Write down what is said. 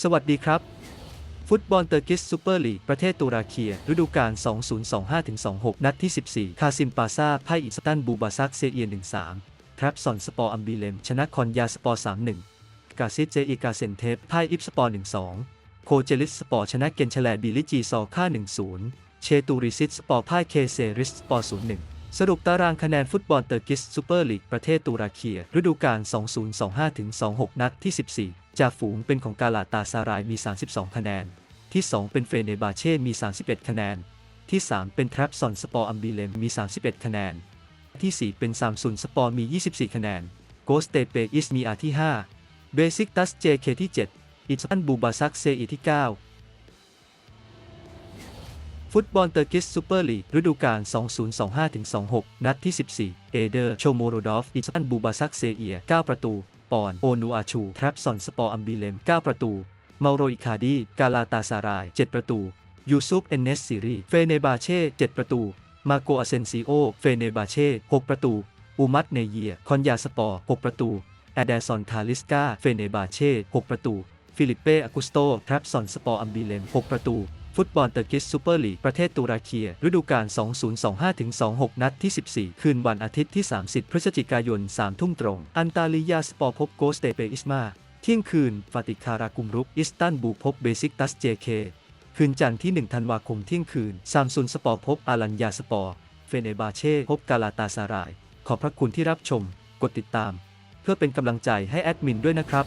สวัสดีครับ ฟุตบอลเตอร์กิสซูเปอร์ลีกประเทศตุรกีฤดูกาล 2025-26 นัดที่ 14 คาซิมปาซาไพ่อิสตันบูบาซักเซเอียน 1-3ครับซอนสปอร์อัมบีเลม ชนะคอนยาสปอร์ 3-1 กาซิเจอีกาเซนเทปไพ่อิฟสปอร์ 1-2 โคเจลิสสปอร์ชนะเกนเชลบิลิจีซอค่า 1-0 เชตูริซิตสปอร์พ่ายเคเซริสสปอร์ 0-1สรุปตารางคะแนนฟุตบอลเตอร์กิสซูเปอร์ลีกประเทศตุรกีฤดูกาล 2025-26 นัดที่ 14 จากฝูงเป็นของกาลาตาซารายมี 32 คะแนน ที่ 2 เป็นเฟเนบาเช่มี 31 คะแนน ที่ 3 เป็นทรัพซอนสปอร์อัมบีเลมมี 31 คะแนน ที่ 4 เป็นซามซุนสปอร์มี 24 คะแนน โกสเตเปอิสมีอาที่ 5 เบซิกตัสเจเคที่ 7 อิสตันบูบาซักเซอีที่ 9 ฟุตบอลเตอร์กิสซูเปอร์ลีกฤดูกาล 2025-26 นัดที่ 14 เอเดอร์ โชโมโรดอฟ อิสตันบูบาซักเซเอีย 9 ประตู ปอน โอนูอาชูทรัพซอนสปอร์อัมบีเลม 9 ประตู เมาโรอิคาดี กาลาตาซาราย 7 ประตู ยูซุปเอนเนสซิรี เฟเนบาเช่ 7 ประตู มาโกอาเซนซิโอ เฟเนบาเช่ 6 ประตู อูมัตเนเยีย คอนยาสปอร์ 6 ประตู แอดเดซอนคาลิสกา เฟเนบาเช่ 6 ประตู ฟิลิปเป้อากุสโตทรัพซอนสปอร์อัมบีเลม 6 ประตู ฟุตบอลเตอร์กิสซูเปอร์ลีกประเทศตุรกีฤดูกาล 2025-26 นัดที่ 14 คืนวันอาทิตย์ที่ 30 พฤศจิกายน 3 ทุ่มตรง อันตาลิยาสปอร์พบโกสเตเปอิสมา เที่ยงคืน ฟาติคารากุมรุก อิสตันบูลพบเบซิกตัสเจเค คืนจันทร์ที่ 1 ธันวาคมเที่ยงคืน ซามซุนสปอร์พบอารัญญาสปอร์ เฟเนบาเช่ พบกาลาตาซาราย ขอบพระคุณที่รับชม กดติดตาม เพื่อเป็นกำลังใจให้แอดมินด้วยนะครับ